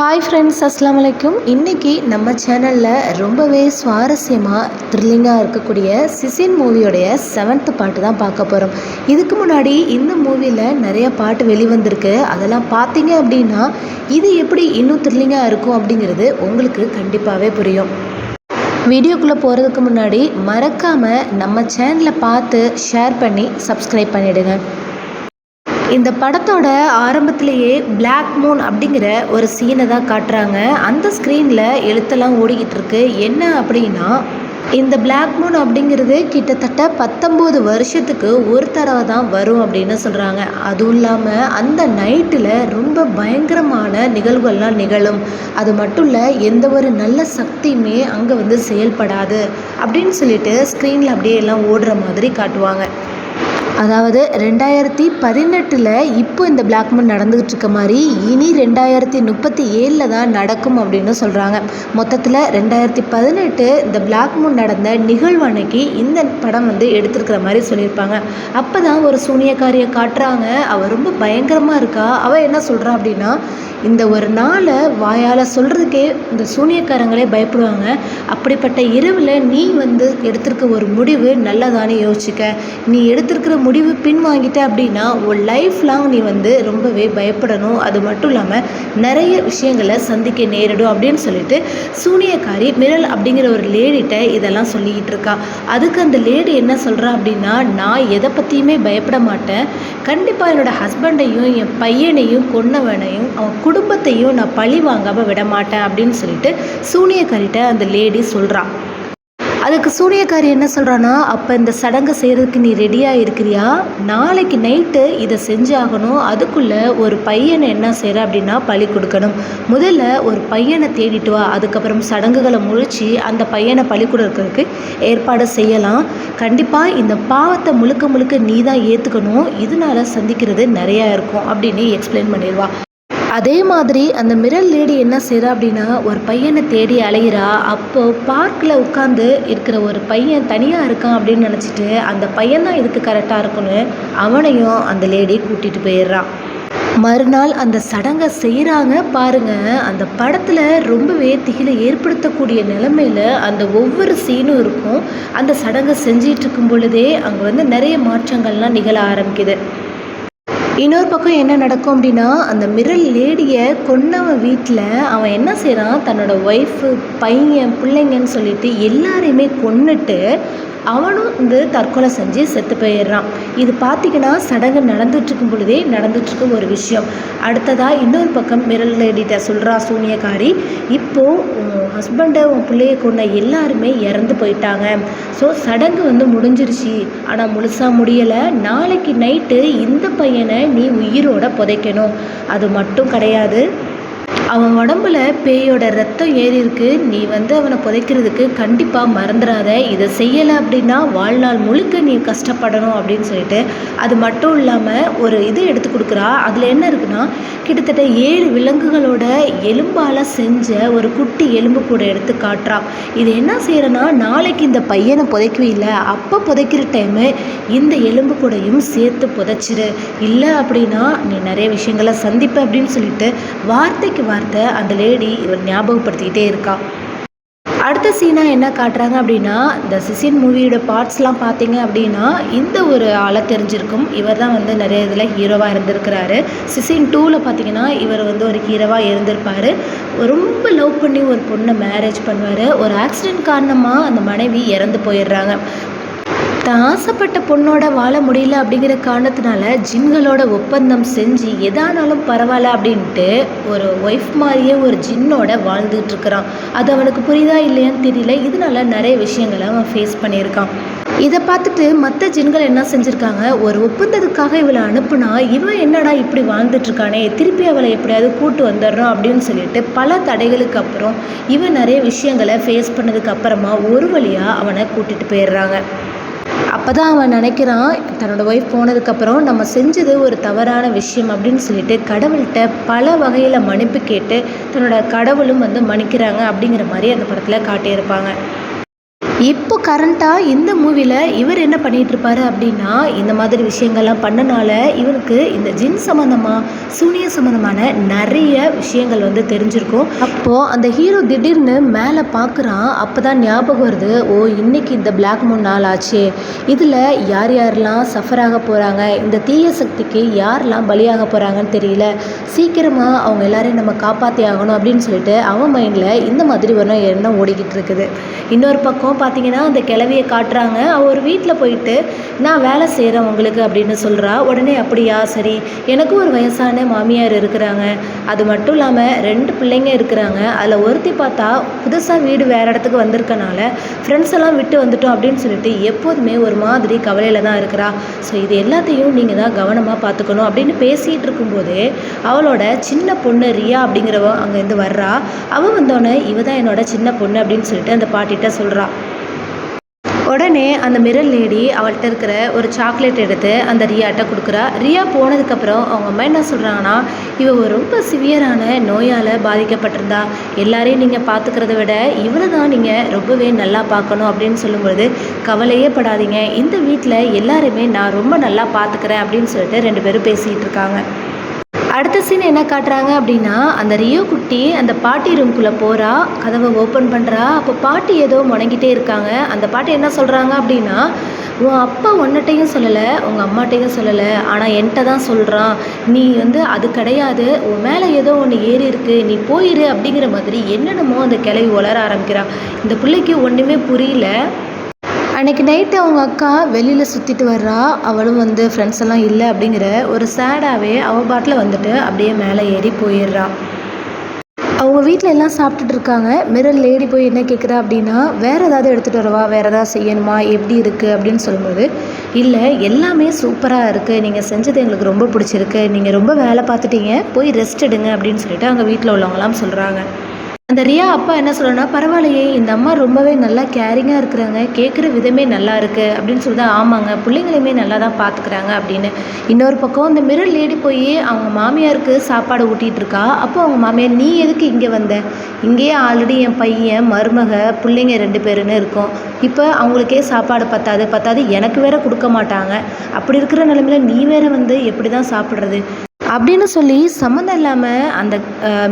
Hi friends அஸ்லாம் வலைக்கும் இன்றைக்கி நம்ம சேனலில் ரொம்பவே சுவாரஸ்யமாக த்ரில்லிங்காக இருக்கக்கூடிய சிசின் மூவியோடைய செவன்த்து பாட்டு தான் பார்க்க போகிறோம் இதுக்கு முன்னாடி இந்த மூவியில் நிறைய பாட்டு வெளிவந்திருக்கு. அதெல்லாம் பார்த்தீங்க அப்படின்னா இது எப்படி இன்னும் த்ரில்லிங்காக இருக்கும் அப்படிங்கிறது உங்களுக்கு கண்டிப்பாகவே புரியும். வீடியோக்குள்ளே போகிறதுக்கு முன்னாடி மறக்காமல் நம்ம சேனலை பார்த்து ஷேர் பண்ணி சப்ஸ்கிரைப் பண்ணிவிடுங்க இந்த படத்தோட ஆரம்பத்திலேயே பிளாக் மூன் அப்படிங்கிற ஒரு சீனை தான் காட்டுறாங்க. அந்த ஸ்க்ரீனில் எழுத்தெல்லாம் ஓடிக்கிட்டு இருக்கு. என்ன அப்படின்னா இந்த பிளாக் மூன் அப்படிங்கிறது கிட்டத்தட்ட பத்தொம்போது வருஷத்துக்கு ஒரு தடவை தான் வரும் அப்படின்னு சொல்கிறாங்க அதுவும் இல்லாமல் அந்த நைட்டில் ரொம்ப பயங்கரமான நிகழ்வுகள்லாம் நிகழும். அது மட்டும் இல்லை எந்த ஒரு நல்ல சக்தியுமே அங்கே வந்து செயல்படாது அப்படின்னு சொல்லிட்டு ஸ்க்ரீனில் அப்படியே எல்லாம் ஓடுற மாதிரி காட்டுவாங்க. அதாவது ரெண்டாயிரத்தி பதினெட்டில் இப்போ இந்த பிளாக் மூன் நடந்துகிட்டு இருக்க மாதிரி இனி ரெண்டாயிரத்தி முப்பத்தி ஏழில் தான் நடக்கும் அப்படின்னு சொல்கிறாங்க மொத்தத்தில் ரெண்டாயிரத்தி பதினெட்டு இந்த பிளாக் மூன் நடந்த நிகழ்வு இந்த படம் வந்து எடுத்திருக்கிற மாதிரி சொல்லியிருப்பாங்க. அப்போ தான் ஒரு சூனியக்காரியை காட்டுறாங்க. அவள் ரொம்ப பயங்கரமாக இருக்கா. அவள் என்ன சொல்கிறா அப்படின்னா இந்த ஒரு நாளை வாயால் சொல்கிறதுக்கே இந்த சூனியக்காரங்களே பயப்படுவாங்க. அப்படிப்பட்ட இரவில் நீ வந்து எடுத்திருக்க ஒரு முடிவு நல்லதானே யோசிச்சுக்க. நீ எடுத்திருக்கிற முடிவு பின்வாங்கிட்ட அப்படின்னா உன் லைஃப் லாங் நீ வந்து ரொம்பவே பயப்படணும். அது மட்டும் இல்லாமல் நிறைய விஷயங்களை சந்திக்க நேரிடும் அப்படின்னு சொல்லிட்டு சூனியக்காரி மிரல் அப்படிங்கிற ஒரு லேடிட்ட இதெல்லாம் சொல்லிக்கிட்டு இருக்கா. அதுக்கு அந்த லேடி என்ன சொல்கிறா அப்படின்னா நான் எதை பற்றியுமே பயப்பட மாட்டேன். கண்டிப்பாக என்னோடய ஹஸ்பண்டையும் என் பையனையும் கொன்னவனையும் அவன் குடும்பத்தையும் நான் பழி வாங்காமல் விட மாட்டேன் அப்படின்னு சொல்லிட்டு சூனியக்காரிட்ட அந்த லேடி சொல்கிறான் அதுக்கு சூனியக்காரி என்ன சொல்கிறான்னா அப்போ இந்த சடங்கை செய்கிறதுக்கு நீ ரெடியாக இருக்கிறியா? நாளைக்கு நைட்டு இதை செஞ்சாகணும். அதுக்குள்ளே ஒரு பையனை என்ன செய்கிற அப்படின்னா பழி கொடுக்கணும். முதல்ல ஒரு பையனை தேடிட்டு வா. அதுக்கப்புறம் சடங்குகளை முழிச்சு அந்த பையனை பழி கொடுக்கறதுக்கு ஏற்பாடு செய்யலாம். கண்டிப்பாக இந்த பாவத்தை முழுக்க முழுக்க நீ தான் ஏற்றுக்கணும் இதனால சந்திக்கிறது நிறையா இருக்கும். அப்படின்னு எக்ஸ்பிளைன் பண்ணிடுவா. அதே மாதிரி அந்த மிரல் லேடி என்ன செய்கிறா அப்படின்னா ஒரு பையனை தேடி அலைகிறா அப்போது பார்க்கில் உட்காந்து இருக்கிற ஒரு பையன் தனியாக இருக்கான் அப்படின்னு நினச்சிட்டு அந்த பையன் தான் இதுக்கு கரெக்டாக இருக்குன்னு அவனையும் அந்த லேடி கூட்டிகிட்டு போயிடுறான் மறுநாள் அந்த சடங்கை செய்கிறாங்க பாருங்க. அந்த படத்தில் ரொம்பவே திகிலை ஏற்படுத்தக்கூடிய நிலமையில் அந்த ஒவ்வொரு சீனும் இருக்கும். அந்த சடங்கை செஞ்சிட்டு இருக்கும் பொழுதே அங்கே வந்து நிறைய மாற்றங்கள்லாம் நிகழ ஆரம்பிக்குது. இன்னொரு பக்கம் என்ன நடக்கும் அப்படின்னா அந்த மிரல் லேடியை கொன்னவன் வீட்டில் அவன் என்ன செய்கிறான் தன்னோட ஒய்ஃபு பையன் பிள்ளைங்கன்னு சொல்லிட்டு எல்லாரையுமே கொன்னுட்டு அவனும் வந்து தற்கொலை செஞ்சு செத்து போயிடுறான். இது பார்த்திங்கன்னா சடங்கு நடந்துட்டுருக்கும் பொழுதே நடந்துட்டுருக்கும் ஒரு விஷயம். அடுத்ததாக இன்னொரு பக்கம் மிரல் லேடிட்ட சொல்கிறா சூனியக்காரி இப்போது உன் ஹஸ்பண்டை உன் பிள்ளைய கொண்ட எல்லாருமே இறந்து போயிட்டாங்க. ஸோ சடங்கு வந்து முடிஞ்சிருச்சு. ஆனால் முழுசாக முடியலை. நாளைக்கு நைட்டு இந்த பையனை நீ உயிரோட புதைக்கணும். அது மட்டும் கிடையாது. அவன் உடம்புல பேயோட ரத்தம் ஏறி இருக்கு. நீ வந்து அவனை புதைக்கிறதுக்கு கண்டிப்பாக மறந்துடாத இதை செய்யலை அப்படின்னா வாழ்நாள் முழுக்க நீ கஷ்டப்படணும் அப்படின்னு சொல்லிட்டு அது மட்டும் இல்லாமல் ஒரு இது எடுத்து கொடுக்குறா. அதில் என்ன இருக்குன்னா கிட்டத்தட்ட ஏழு விலங்குகளோட எலும்பால் செஞ்ச ஒரு குட்டி எலும்பு கூட எடுத்து காட்டுறா. இது என்ன செய்கிறேன்னா நாளைக்கு இந்த பையனை புதைக்கவே அப்போ புதைக்கிற டைமு இந்த எலும்பு கூடையும் சேர்த்து புதைச்சிரு. இல்லை அப்படின்னா நீ நிறைய விஷயங்களை சந்திப்ப அப்படின்னு சொல்லிட்டு வார்த்தைக்கு வார்த்தை வார்த்தை அந்த லேடி இவர் ஞாபகப்படுத்திக்கிட்டே இருக்கா. அடுத்த சீனாக என்ன காட்டுறாங்க அப்படின்னா இந்த சிசின் மூவியோட பார்ட்ஸ்லாம் பார்த்தீங்க அப்படின்னா இந்த ஒரு ஆளை தெரிஞ்சிருக்கும். இவர் தான் வந்து நிறைய இதில் ஹீரோவாக இருந்திருக்கிறாரு. சிசின் டூவில் பார்த்தீங்கன்னா இவர் வந்து ஒரு ஹீரோவாக இருந்திருப்பார். ரொம்ப லவ் பண்ணி ஒரு பொண்ணை மேரேஜ் பண்ணுவார். ஒரு ஆக்சிடென்ட் காரணமாக அந்த மனைவி இறந்து போயிடுறாங்க. தான் ஆசைப்பட்ட பொண்ணோட வாழ முடியல அப்படிங்கிற காரணத்தினால ஜின்களோட ஒப்பந்தம் செஞ்சு எதானாலும் பரவாயில்ல அப்படின்ட்டு ஒரு ஒய்ஃப் மாதிரியே ஒரு ஜின்னோட வாழ்ந்துட்டு இருக்கிறான். அது அவனுக்கு புரியுதா இல்லையான்னு தெரியல. இதனால நிறைய விஷயங்களை அவன் ஃபேஸ் பண்ணியிருக்கான். இதை பார்த்துட்டு மற்ற ஜின்கள் என்ன செஞ்சுருக்காங்க? ஒரு ஒப்பந்தத்துக்காக இவளை அனுப்புனா இவன் என்னடா இப்படி வாழ்ந்துட்டுருக்கானே திருப்பி அவளை எப்படியாவது கூட்டு வந்துடுறோம் அப்படின்னு சொல்லிட்டு பல தடைகளுக்கு அப்புறம் இவன் நிறைய விஷயங்களை ஃபேஸ் பண்ணதுக்கு அப்புறமா ஒரு வழியாக அவனை கூட்டிகிட்டு போயிடுறாங்க. அப்போ தான் அவன் நினைக்கிறான் தன்னோட ஒய்ஃப் போனதுக்கப்புறம் நம்ம செஞ்சது ஒரு தவறான விஷயம் அப்படின்னு சொல்லிட்டு கடவுள்கிட்ட பல வகையில் மன்னிப்பு கேட்டு தன்னோட கடவுளும் வந்து மன்னிக்கிறாங்க அப்படிங்கிற மாதிரி அந்த படத்தில் காட்டியிருப்பாங்க. இப்போ கரண்ட்டாக இந்த மூவியில் இவர் என்ன பண்ணிட்டு இருப்பாரு அப்படின்னா இந்த மாதிரி விஷயங்கள்லாம் பண்ணனால இவனுக்கு இந்த ஜின் சம்மந்தமாக சூனிய சம்மந்தமான நிறைய விஷயங்கள் வந்து தெரிஞ்சிருக்கும். அப்போது அந்த ஹீரோ திடீர்னு மேலே பார்க்குறான் அப்போ தான் ஞாபகம் வருது ஓ இன்னைக்கு இந்த பிளாக் மூன் நாள் ஆச்சு. இதில் யார் யாரெல்லாம் சஃபர் ஆக போகிறாங்க இந்த தீய சக்திக்கு யாரெல்லாம் பலியாக போகிறாங்கன்னு தெரியல. சீக்கிரமாக அவங்க எல்லாரையும் நம்ம காப்பாற்றி ஆகணும் அப்படின்னு சொல்லிட்டு அவன் மைண்டில் இந்த மாதிரி ஒரு எண்ணம் ஓடிக்கிட்டு இருக்குது. இன்னொரு பக்கம் பார்த்தீங்கன்னா அந்த கிளவியை காட்டுறாங்க. அவள் ஒரு வீட்டில் போயிட்டு நான் வேலை செய்கிறேன் உங்களுக்கு அப்படின்னு சொல்கிறா உடனே அப்படியா? சரி. எனக்கும் ஒரு வயசான மாமியார் இருக்கிறாங்க. அது மட்டும் இல்லாமல் ரெண்டு பிள்ளைங்க இருக்கிறாங்க. அதில் ஒருத்தி பார்த்தா புதுசாக வீடு வேறு இடத்துக்கு வந்திருக்கனால ஃப்ரெண்ட்ஸ் எல்லாம் விட்டு வந்துட்டோம் அப்படின்னு சொல்லிட்டு எப்போதுமே ஒரு மாதிரி கவலையில் தான் இருக்கிறா. ஸோ இது எல்லாத்தையும் நீங்கள் தான் கவனமாக பார்த்துக்கணும் அப்படின்னு பேசிகிட்டு இருக்கும்போதே அவளோட சின்ன பொண்ணு ரியா அப்படிங்கிறவ அங்கேருந்து வர்றா. அவள் வந்தோடனே இவ தான் என்னோட சின்ன பொண்ணு அப்படின்னு சொல்லிட்டு அந்த பாட்டிகிட்ட சொல்கிறா உடனே அந்த மிரர் லேடி அவள்கிட்ட இருக்கிற ஒரு சாக்லேட் எடுத்து அந்த ரியாட்ட கொடுக்குறா. ரியா போனதுக்கப்புறம் அவங்க அம்மா என்ன சொல்கிறாங்கன்னா இவ ரொம்ப சிவியரான நோயால் பாதிக்கப்பட்டிருந்தா. எல்லாரையும் நீங்கள் பார்த்துக்கிறத விட இவரை தான் நீங்கள் ரொம்பவே நல்லா பார்க்கணும் அப்படின்னு சொல்லும்பொழுது கவலையே படாதீங்க. இந்த வீட்டில் எல்லாருமே நான் ரொம்ப நல்லா பார்த்துக்கிறேன் அப்படின்னு சொல்லிட்டு ரெண்டு பேரும் பேசிகிட்டு இருக்காங்க. அடுத்த சீன் என்ன காட்டுறாங்க அப்படின்னா அந்த ரியோ குட்டி அந்த பாட்டி ரூம்குள்ளே போகிறா கதவை ஓப்பன் பண்ணுறா அப்போ பாட்டி ஏதோ முணங்கிட்டே இருக்காங்க. அந்த பாட்டி என்ன சொல்கிறாங்க அப்படின்னா உன் அப்பா ஒன்னட்டையும் சொல்லலை உங்கள் அம்மாட்டையும் சொல்லலை. ஆனால் என்கிட்ட தான் சொல்கிறான் நீ வந்து அது கிடையாது. உன் மேலே ஏதோ ஒன்று ஏறி இருக்கு. நீ போயிரு அப்படிங்கிற மாதிரி என்னென்னமோ அந்த கிளவி உளர ஆரம்பிக்கிறான் இந்த பிள்ளைக்கு ஒன்றுமே புரியல. அன்றைக்கி நைட்டு அவங்க அக்கா வெளியில் சுற்றிட்டு வர்றா. அவளும் வந்து ஃப்ரெண்ட்ஸ் எல்லாம் இல்லை அப்படிங்கிற ஒரு சேடாகவே அவள் பாட்டில் வந்துட்டு அப்படியே மேலே ஏறி போயிடுறா. அவங்க வீட்டில் எல்லாம் சாப்பிட்டுட்டு இருக்காங்க. மிரர் லேடி போய் என்ன கேட்குறா அப்படின்னா வேறு ஏதாவது எடுத்துகிட்டு வரவா? வேறு ஏதாவது செய்யணுமா? எப்படி இருக்குது அப்படின்னு சொல்லும்போது இல்லை எல்லாமே சூப்பராக இருக்குது நீங்கள் செஞ்சது எங்களுக்கு ரொம்ப பிடிச்சிருக்கு. நீங்கள் ரொம்ப வேலை பார்த்துட்டீங்க. போய் ரெஸ்ட் எடுங்க. அப்படின்னு சொல்லிட்டு அவங்க வீட்டில் உள்ளவங்களாம் சொல்கிறாங்க அந்த ரியா அப்பா என்ன சொல்லணும்னா பரவாயில்லையே இந்த அம்மா ரொம்பவே நல்லா கேரிங்காக இருக்கிறாங்க கேட்குற விதமே நல்லா இருக்குது அப்படின்னு சொல்லி ஆமாங்க பிள்ளைங்களையுமே நல்லா தான் பார்த்துக்கிறாங்க அப்படின்னு. இன்னொரு பக்கம் இந்த மிரர் லேடி போய் அவங்க மாமியாருக்கு சாப்பாடு ஊட்டிகிட்டு இருக்கா. அப்போ அவங்க மாமியார் நீ எதுக்கு இங்கே வந்த? இங்கேயே ஆல்ரெடி என் பையன் மருமக பிள்ளைங்க ரெண்டு பேருன்னு இருக்கோம். இப்போ அவங்களுக்கே சாப்பாடு பத்தாது பத்தாது எனக்கு வேற கொடுக்க மாட்டாங்க. அப்படி இருக்கிற நிலமையில நீ வேற வந்து எப்படி தான் சாப்பிட்றது? அப்படின்னு சொல்லி சம்மந்தம் இல்லாமல் அந்த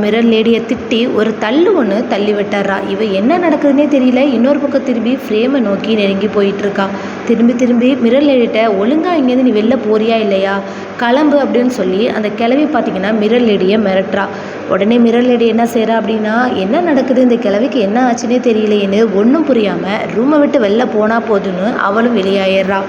மிரர் லேடியை திட்டி ஒரு தள்ளு ஒன்று தள்ளி விட்டுறா. இவ என்ன நடக்குதுன்னே தெரியல. இன்னொரு பக்கம் திரும்பி ஃப்ரேமை நோக்கி நெருங்கி போயிட்டுருக்கா. திரும்பி திரும்பி மிரர் லேடிட்ட ஒழுங்கா இங்கேருந்து நீ வெளில போறியா இல்லையா? கிளம்பு அப்படின்னு சொல்லி அந்த கிளவி பார்த்தீங்கன்னா மிரர் லேடியை மிரட்டுறா. உடனே மிரர் லேடி என்ன செய்கிறா அப்படின்னா என்ன நடக்குது? இந்த கிளவிக்கு என்ன ஆச்சுன்னே தெரியலையேன்னு ஒன்றும் புரியாமல் ரூமை விட்டு வெளில போனால் போதுன்னு அவளும் வெளியாயிடுறா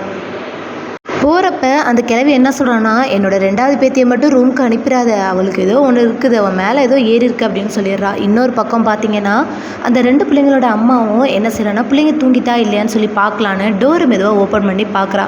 போகிறப்ப அந்த கிழவி என்ன சொல்கிறான்னா என்னோட ரெண்டாவது பேத்தியை மட்டும் ரூமுக்கு அனுப்பிடாத. அவளுக்கு ஏதோ ஒன்று இருக்குது. அவன் மேலே ஏதோ ஏறி இருக்கு அப்படின்னு சொல்லிடுறா. இன்னொரு பக்கம் பார்த்தீங்கன்னா அந்த ரெண்டு பிள்ளைங்களோட அம்மாவும் என்ன செய்கிறான்னா பிள்ளைங்க தூங்கிட்டா இல்லையான்னு சொல்லி பார்க்கலான்னு டோர் மெதுவாக ஓப்பன் பண்ணி பார்க்குறா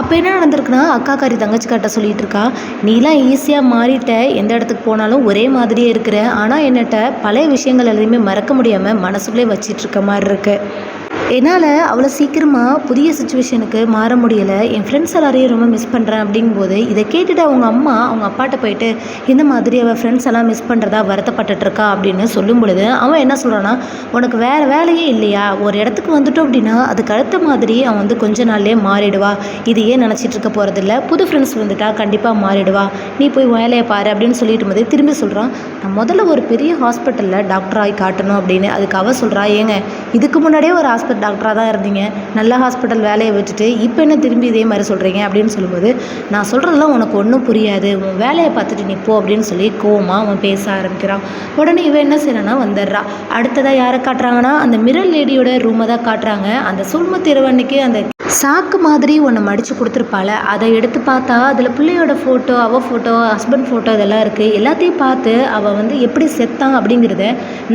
அப்போ என்ன நடந்திருக்குன்னா அக்கா காரி தங்கச்சி காட்ட சொல்லிட்டு இருக்கா நீலாம் ஈஸியாக மாறிட்ட. எந்த இடத்துக்கு போனாலும் ஒரே மாதிரியே இருக்கிற. ஆனால் என்னட்ட பழைய விஷயங்கள் எல்லாத்தையுமே மறக்க முடியாமல் மனசுக்குள்ளே வச்சிட்டு இருக்க மாதிரி இருக்குது என்னால் அவ்வளோ சீக்கிரமாக புதிய சுச்சுவேஷனுக்கு மாற முடியலை. என் ஃப்ரெண்ட்ஸ் எல்லாரையும் ரொம்ப மிஸ் பண்ணுறேன் அப்படிங்கும்போது இதை கேட்டுட்டு அவங்க அம்மா அவங்க அப்பாட்ட போயிட்டு இந்த மாதிரி அவள் ஃப்ரெண்ட்ஸ் எல்லாம் மிஸ் பண்ணுறதா வருத்தப்பட்டுட்ருக்கா அப்படின்னு சொல்லும் பொழுது அவன் என்ன சொல்கிறான்னா உனக்கு வேறு வேலையே இல்லையா? ஒரு இடத்துக்கு வந்துட்டோம் அப்படின்னா அதுக்கு அடுத்த மாதிரி அவன் வந்து கொஞ்ச நாள்லேயே மாறிடுவா. இதையே நினச்சிட்டு இருக்க போகிறதில்ல புது ஃப்ரெண்ட்ஸ் வந்துட்டா கண்டிப்பாக மாறிடுவா. நீ போய் வேலையை பாரு அப்படின்னு சொல்லிட்டு போதே திரும்பி சொல்கிறான் நான் முதல்ல ஒரு பெரிய ஹாஸ்பிட்டலில் டாக்டர் ஆகி காட்டணும் அப்படின்னு அதுக்கு அவள் சொல்கிறா ஏங்க இதுக்கு முன்னாடியே ஒரு ஹாஸ்பிட்டல் டாக்டராக தான் இருந்தீங்க. நல்ல ஹாஸ்பிட்டல் வேலையை விட்டுட்டு இப்போ என்ன திரும்பி இதே மாதிரி சொல்கிறீங்க அப்படின்னு சொல்லும்போது நான் சொல்கிறதெல்லாம் உனக்கு ஒன்றும் புரியாது. உன் வேலையை பார்த்துட்டு நீ போ அப்படின்னு சொல்லி கோமா அவன் பேச ஆரம்பிக்கிறான். உடனே இவன் என்ன செய்யறான்னா வந்துடுறா. அடுத்ததாக யாரை காட்டுறாங்கன்னா அந்த மிரர் லேடியோட ரூமை தான் காட்டுறாங்க. அந்த சுல்ம திருவன்னைக்கு அந்த சாக்கு மாதிரி ஒன்று மடித்து கொடுத்துருப்பாள். அதை எடுத்து பார்த்தா அதில் பிள்ளையோட ஃபோட்டோ அவள் ஃபோட்டோ ஹஸ்பண்ட் ஃபோட்டோ இதெல்லாம் இருக்குது எல்லாத்தையும் பார்த்து அவள் வந்து எப்படி செத்தான் அப்படிங்கிறத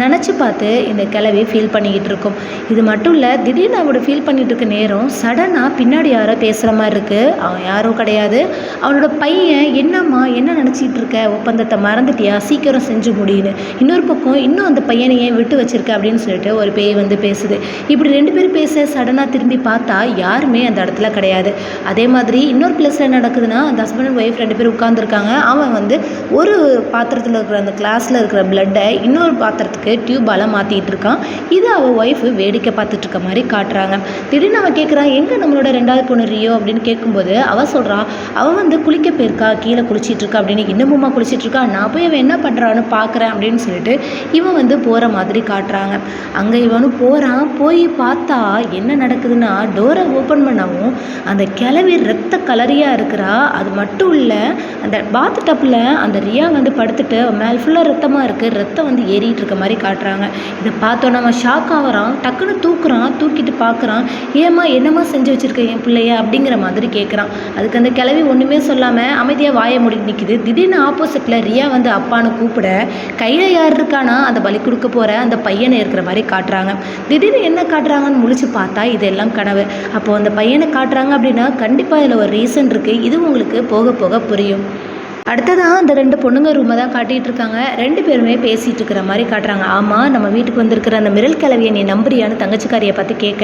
நினச்சி பார்த்து இந்த கிளவி ஃபீல் பண்ணிக்கிட்டு இருக்கும். இது மட்டும் இல்லை திடீர்னு அவளோட ஃபீல் பண்ணிகிட்டு இருக்க நேரம் சடனாக பின்னாடி யாரோ பேசுகிற மாதிரி இருக்குது அவன் யாரும் கிடையாது. அவனோட பையன் என்னம்மா என்ன நினச்சிக்கிட்டு இருக்க? ஒப்பந்தத்தை மறந்துட்டியா? சீக்கிரம் செஞ்சு முடியுன்னு இன்னொரு பக்கம் இன்னும் அந்த பையனை ஏன் விட்டு வச்சிருக்க? அப்படின்னு சொல்லிட்டு ஒரு பேய் வந்து பேசுது. இப்படி ரெண்டு பேரும் பேச சடனாக திரும்பி பார்த்தா யார் யாருமே அந்த இடத்துல கிடையாது. அதே மாதிரி இன்னொரு பிளேஸில் என்ன நடக்குதுன்னா அந்த ஹஸ்பண்ட் அண்ட் ஒய்ஃப் ரெண்டு பேரும் உட்காந்துருக்காங்க அவன் வந்து ஒரு பாத்திரத்தில் இருக்கிற அந்த கிளாஸில் இருக்கிற பிளட்டை இன்னொரு பாத்திரத்துக்கு டியூபால் மாற்றிட்டு இருக்கான். இது அவள் ஒய்ஃபு வேடிக்கை பார்த்துட்டு இருக்க மாதிரி காட்டுறாங்க. திடீர்னு அவன் கேட்குறான் எங்கே நம்மளோட ரெண்டாவது பொண்ணு ரியோ? அப்படின்னு கேட்கும்போது அவள் சொல்கிறான் அவள் வந்து குளிக்க போயிருக்கா கீழே குளிச்சிட்டு இருக்கா? அப்படின்னு இன்னமுமா குளிச்சிட்டு இருக்கா? நான் போய் அவன் என்ன பண்ணுறான்னு பார்க்குறேன் அப்படின்னு சொல்லிட்டு இவன் வந்து போகிற மாதிரி காட்டுறாங்க. அங்கே இவனும் போகிறான் போய் பார்த்தா என்ன நடக்குதுன்னா டோரை ஓப்பன் ஓப்பன் பண்ணவும் அந்த கிளவி ரத்த கலரியாக இருக்கிறா அது மட்டும் இல்லை அந்த பாத் டப்பில் அந்த ரியா வந்து படுத்துட்டு மேல் ஃபுல்லாக ரத்தமாக இருக்குது ரத்தம் வந்து ஏறிட்டு இருக்க மாதிரி காட்டுறாங்க. இதை பார்த்தோம் நம்ம ஷாக் ஆகுறான் டக்குன்னு தூக்குறான் தூக்கிட்டு பார்க்குறான். ஏம்மா என்னம்மா செஞ்சு வச்சுருக்க என் பிள்ளைய? அப்படிங்கிற மாதிரி கேட்குறான் அதுக்கு அந்த கிளவி ஒன்றுமே சொல்லாமல் அமைதியாக வாயை மூடி நிற்கிது திடீர்னு ஆப்போசிட்டில் ரியா வந்து அப்பான்னு கூப்பிட கையில் யார் இருக்கானா? அந்த பலி கொடுக்க போகிற அந்த பையனை இருக்கிற மாதிரி காட்டுறாங்க. திடீர்னு என்ன காட்டுறாங்கன்னு முழிச்சு பார்த்தா இதெல்லாம் கனவு. அப்போது அந்த பையனை காட்டுறாங்க அப்படின்னா கண்டிப்பாக இதில் ஒரு ரீசன் இருக்குது இது உங்களுக்கு போக போக புரியும். அடுத்ததாக அந்த ரெண்டு பொண்ணுங்க ரூமை தான் காட்டிகிட்டு இருக்காங்க ரெண்டு பேருமே பேசிகிட்டு இருக்கிற மாதிரி காட்டுறாங்க. ஆமாம் நம்ம வீட்டுக்கு வந்திருக்கிற அந்த மிரல் கிளவியை நீ நம்புறியான்னு தங்கச்சிக்காரியை பார்த்து கேட்க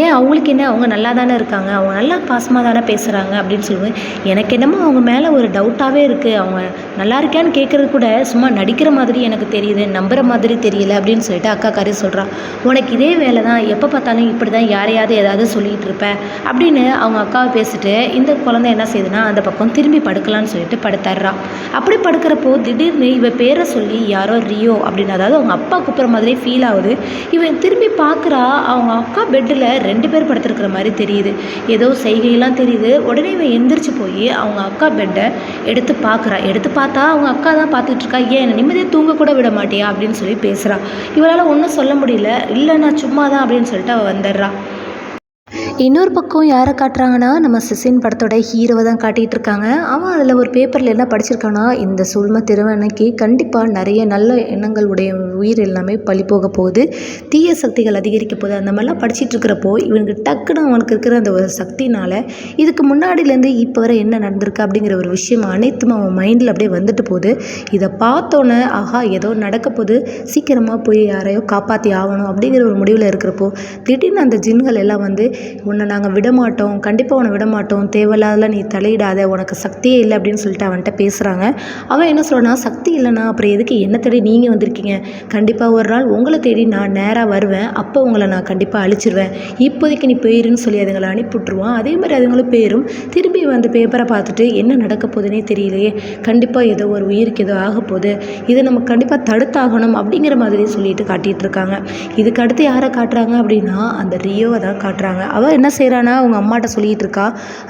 ஏன் அவங்களுக்கு என்ன? அவங்க நல்லா தானே இருக்காங்க. அவங்க நல்லா பாசமாக தானே பேசுகிறாங்க அப்படின்னு சொல்லுவேன். எனக்கு என்னமோ அவங்க மேலே ஒரு டவுட்டாகவே இருக்குது அவங்க நல்லா இருக்கியான்னு கேட்குறது கூட சும்மா நடிக்கிற மாதிரி எனக்கு தெரியுது நம்புகிற மாதிரி தெரியல அப்படின்னு சொல்லிட்டு அக்கா காரி சொல்கிறான் உனக்கு இதே வேலை தான். எப்போ பார்த்தாலும் இப்படி தான் யாரையாவது ஏதாவது சொல்லிகிட்டு இருப்பேன் அப்படின்னு அவங்க அக்காவை பேசிட்டு இந்த குழந்தை என்ன செய்யுதுன்னா அந்த பக்கம் திரும்பி படுக்கலான்னு சொல்லிட்டு தர்றா. அப்படி படுக்கிறப்போ திடீர்னு இவ பேரை சொல்லி யாரோ ரியோ அப்படின்னு அதாவது அவங்க அப்பா கூப்பிட்ற மாதிரியே ஃபீல் ஆகுது. இவன் திரும்பி பார்க்குறா அவங்க அக்கா பெட்டில் ரெண்டு பேர் படுத்திருக்கிற மாதிரி தெரியுது. ஏதோ செய்கையெல்லாம் தெரியுது. உடனே இவன் எந்திரிச்சு போய் அவங்க அக்கா பெட்டை எடுத்து பார்க்குறா. எடுத்து பார்த்தா அவங்க அக்கா தான் பார்த்துட்ருக்கா. ஏன் என்னை நிம்மதியாக தூங்க கூட விட மாட்டியா? அப்படின்னு சொல்லி பேசுகிறா இவளால் ஒன்றும் சொல்ல முடியல. இல்லை நான் சும்மா தான் அப்படின்னு சொல்லிட்டு அவள் வந்துடுறா. இன்னொரு பக்கம் யாரை காட்டுறாங்கன்னா நம்ம சிசின் படத்தோட ஹீரோவை தான் காட்டிகிட்டு இருக்காங்க அவன் அதில் ஒரு பேப்பரில் என்ன படிச்சிருக்கான்னா இந்த சுல்ம திருவனைக்கு கண்டிப்பாக நிறைய நல்ல எண்ணங்கள் உடைய உயிர் எல்லாமே பழி போக போகுது. தீய சக்திகள் அதிகரிக்க போகுது. அந்த மாதிரிலாம் படிச்சுட்டு இருக்கிறப்போ இவனுக்கு டக்குன்னு அவனுக்கு இருக்கிற அந்த ஒரு சக்தினால் இதுக்கு முன்னாடிலேருந்து இப்போ வரை என்ன நடந்திருக்கு அப்படிங்கிற ஒரு விஷயம் அனைத்தும் அவன் மைண்டில் அப்படியே வந்துட்டு போகுது. இதை பார்த்தோன்னே ஆஹா ஏதோ நடக்க போகுது. சீக்கிரமாக போய் யாரையோ காப்பாற்றி ஆகணும் அப்படிங்கிற ஒரு முடிவில் இருக்கிறப்போ திடீர்னு அந்த ஜின்கள் எல்லாம் வந்து உன்னை நாங்கள் விட மாட்டோம் கண்டிப்பாக உன்னை விட மாட்டோம் நீ தலையிடாத உனக்கு சக்தியே இல்லை அப்படின்னு சொல்லிட்டு அவன்கிட்ட பேசுகிறாங்க அவன் என்ன சொல்கிறான்னா சக்தி இல்லைனா அப்புறம் எதுக்கு என்ன தேடி நீங்கள் வந்திருக்கீங்க? கண்டிப்பாக ஒரு நாள் உங்களை தேடி நான் நேராக வருவேன் அப்போ உங்களை நான் கண்டிப்பாக அழிச்சிருவேன். இப்போதைக்கு நீ போயிருன்னு சொல்லி அதுங்களை அனுப்பிவிட்ருவான் அதே மாதிரி அதுங்களும் பேரும் திரும்பி வந்து பேப்பரை பார்த்துட்டு என்ன நடக்க போகுதுன்னே தெரியலையே. கண்டிப்பாக ஏதோ ஒரு உயிருக்கு ஏதோ ஆக போகுது. இதை நம்ம கண்டிப்பாக தடுத்தாகணும் அப்படிங்கிற மாதிரி சொல்லிட்டு காட்டிகிட்டு இருக்காங்க. இதுக்கு அடுத்து யாரை காட்டுறாங்க அப்படின்னா அந்த ரியோவை தான் காட்டுறாங்க. அவள் என்ன செய்கிறானா அவங்க அம்மாட்ட சொல்லிகிட்டு இருக்கா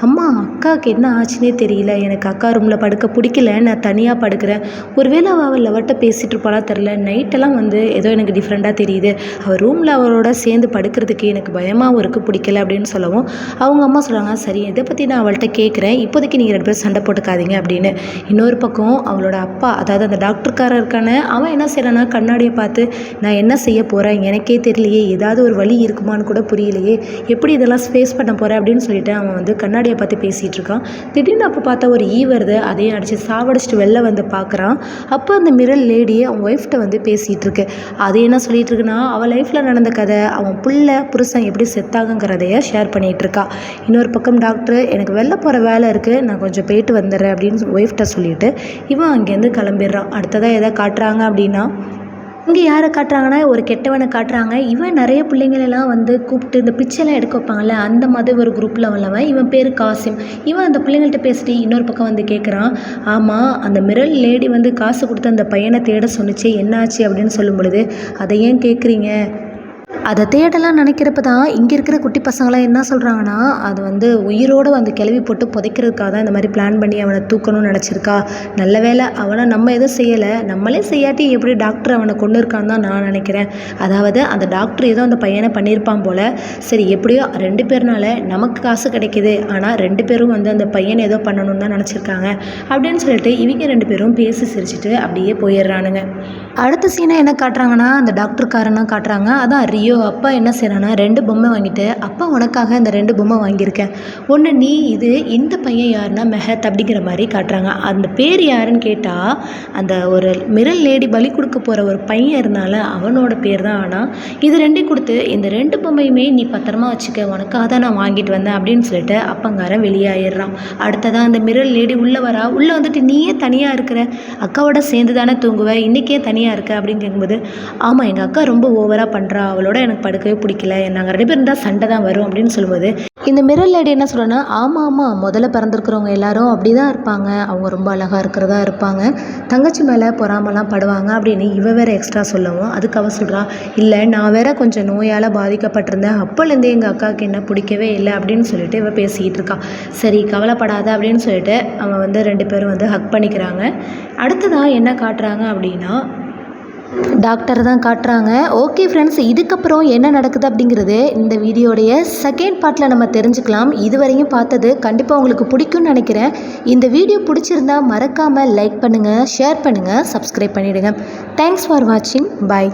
அம்மா அக்காவுக்கு என்ன ஆச்சுன்னே தெரியல. எனக்கு அக்கா ரூமில் படுக்க பிடிக்கல. நான் தனியாக படுக்கிறேன். ஒருவேளை அவள் அவள் லவர்கிட்ட பேசிகிட்டு இருப்பாளா தெரில நைட்டெல்லாம் வந்து ஏதோ எனக்கு டிஃப்ரெண்ட்டாக தெரியுது. அவள் ரூமில் அவரோட சேர்ந்து படுக்கிறதுக்கு எனக்கு பயமாகவும் இருக்குது பிடிக்கல அப்படின்னு சொல்லவும் அவங்க அம்மா சொல்கிறாங்க சரி இதை பற்றி நான் அவள்கிட்ட கேட்குறேன் இப்போதைக்கு நீங்கள் ரெண்டு பேரும் சண்டை போட்டுக்காதீங்க அப்படின்னு. இன்னொரு பக்கம் அவளோட அப்பா அதாவது அந்த டாக்டர்காரர் இருக்கானே அவன் என்ன செய்கிறான்னா கண்ணாடியை பார்த்து நான் என்ன செய்ய போகிறேன் எனக்கே தெரியலையே. ஏதாவது ஒரு வழி இருக்குமான்னு கூட புரியலையே. எப்படி இதெல்லாம் ஃபேஸ் பண்ண போகிறேன் அப்படின்னு சொல்லிட்டு அவன் வந்து கண்ணாடியை பார்த்து பேசிகிட்டு இருக்கான். திடீர்னு அப்போ பார்த்தா ஒரு ஈ வருது அதையும் அடித்து சாவடிச்சிட்டு வெளில வந்து பார்க்குறான். அப்போ அந்த மிரல் லேடி அவன் ஒய்ஃப்ட்ட வந்து பேசிகிட்டு இருக்கு. அது என்ன சொல்லிட்டு இருக்குன்னா அவள் லைஃப்பில் நடந்த கதை அவன் புள்ள புருஷன் எப்படி செத்தாங்கங்கிறதைய ஷேர் பண்ணிகிட்டு இருக்கா. இன்னொரு பக்கம் டாக்டர் எனக்கு வெளில போகிற வேலை இருக்குது நான் கொஞ்சம் போயிட்டு வந்துடுறேன் அப்படின்னு ஒய்ஃப்ட்ட சொல்லிட்டு இவன் அங்கேருந்து கிளம்பிடுறான். அடுத்ததாக எதை காட்டுறாங்க அப்படின்னா இங்கே யாரை காட்டுறாங்கன்னா? ஒரு கெட்டவனை காட்டுறாங்க. இவன் நிறைய பிள்ளைங்களெல்லாம் வந்து கூப்பிட்டு இந்த பிச்சைலாம் எடுக்க வைப்பாங்கல்ல? அந்த மாதிரி ஒரு குரூப்பில் உள்ளவன். இவன் பேர் காசிம். இவன் அந்த பிள்ளைங்கள்ட்ட பேசிட்டு இன்னொரு பக்கம் வந்து கேட்குறான் ஆமாம் அந்த மிரல் லேடி வந்து காசு கொடுத்து அந்த பையனை தேட சொன்னிச்சு. என்னாச்சு அப்படின்னு சொல்லும் பொழுது அதை ஏன் கேட்குறீங்க அதை தேடலாம் நினைக்கிறப்ப தான் இங்கே இருக்கிற குட்டி பசங்களாம் என்ன சொல்கிறாங்கன்னா அது வந்து உயிரோடு வந்து கிளவி போட்டு புதைக்கிறதுக்காக தான் இந்த மாதிரி பிளான் பண்ணி அவனை தூக்கணும்னு நினச்சிருக்கா. நல்ல வேளை அவனை நம்ம எதுவும் செய்யலை. நம்மளே செய்யாட்டி எப்படி டாக்டர் அவனை கொண்டு இருக்கான்னு தான் நான் நினைக்கிறேன். அதாவது அந்த டாக்டர் ஏதோ அந்த பையனை பண்ணியிருப்பான் போல். சரி எப்படியோ ரெண்டு பேர்னால நமக்கு காசு கிடைக்கிது. ஆனால் ரெண்டு பேரும் வந்து அந்த பையனை ஏதோ பண்ணணும்னு தான் நினச்சிருக்காங்க. அப்படின்னு சொல்லிட்டு இவங்க ரெண்டு பேரும் பேசி சிரிச்சிட்டு அப்படியே போயிடுறானுங்க. அடுத்த சீனை என்ன காட்டுறாங்கன்னா அந்த டாக்டர்காரனா காட்டுறாங்க. அதான் ரியோ அப்பா என்ன செய்கிறான்னா ரெண்டு பொம்மை வாங்கிட்டு அப்பா உனக்காக இந்த ரெண்டு பொம்மை வாங்கியிருக்கேன். ஒன்று நீ இது இந்த பையன் யாருன்னா மெஹத் அப்படிங்கிற மாதிரி காட்டுறாங்க. அந்த பேர் யாருன்னு கேட்டால் அந்த ஒரு மிரல் லேடி பலி கொடுக்க போகிற ஒரு பையன் இருந்தால அவனோட பேர் தான் ஆனால் இது ரெண்டையும் கொடுத்து இந்த ரெண்டு பொம்மையுமே நீ பத்திரமா வச்சுக்க உனக்காக தான் நான் வாங்கிட்டு வந்தேன் அப்படின்னு சொல்லிட்டு அப்பங்காரன் வெளியாயிடுறான். அடுத்ததான் அந்த மிரல் லேடி உள்ளே வரா. உள்ளே வந்துட்டு நீயே தனியாக இருக்கிற அக்காவோட சேர்ந்து தானே தூங்குவ இன்றைக்கே தனியாக இருக்க அப்படின்னு கேட்கும்போது ஆமாம் எங்கள் அக்கா ரொம்ப ஓவராக பண்ணுறா அவளோட எனக்கு படுக்கவே பிடிக்கல. நாங்கள் ரெண்டு பேரும் இருந்தால் சண்டை தான் வரும் அப்படின்னு சொல்லும்போது இந்த மிரல் லேடி என்ன சொல்கிறேன்னா ஆமாம் ஆமாம் முதல்ல பிறந்திருக்கிறவங்க எல்லாரும் அப்படி தான் இருப்பாங்க. அவங்க ரொம்ப அழகாக இருக்கிறதா இருப்பாங்க. தங்கச்சி மேலே பொறாமலாம் படுவாங்க அப்படின்னு இவ வேற எக்ஸ்ட்ரா சொல்லவும். அதுக்கு அவ சொல்கிறா இல்லை நான் வேற கொஞ்சம் நோயால் பாதிக்கப்பட்டிருந்தேன். அப்போலேருந்தே எங்கள் அக்காவுக்கு என்ன பிடிக்கவே இல்லை அப்படின்னு சொல்லிட்டு இவ பேசிக்கிட்டு இருக்கா. சரி கவலைப்படாத அப்படின்னு சொல்லிட்டு அவன் வந்து ரெண்டு பேரும் வந்து ஹக் பண்ணிக்கிறாங்க. அடுத்ததாக என்ன காட்டுறாங்க அப்படின்னா டாக்டர் தான் காட்டுறாங்க. ஓகே ஃப்ரெண்ட்ஸ் இதுக்கப்புறம் என்ன நடக்குது அப்படிங்கிறது இந்த வீடியோடைய செகண்ட் பார்ட்டில் நம்ம தெரிஞ்சுக்கலாம். இதுவரையும் பார்த்தது கண்டிப்பாக உங்களுக்கு பிடிக்கும்னு நினைக்கிறேன். இந்த வீடியோ பிடிச்சிருந்தா மறக்காமல் லைக் பண்ணுங்கள் ஷேர் பண்ணுங்கள் சப்ஸ்கிரைப் பண்ணிவிடுங்க தேங்க்ஸ் ஃபார் வாட்சிங் பாய்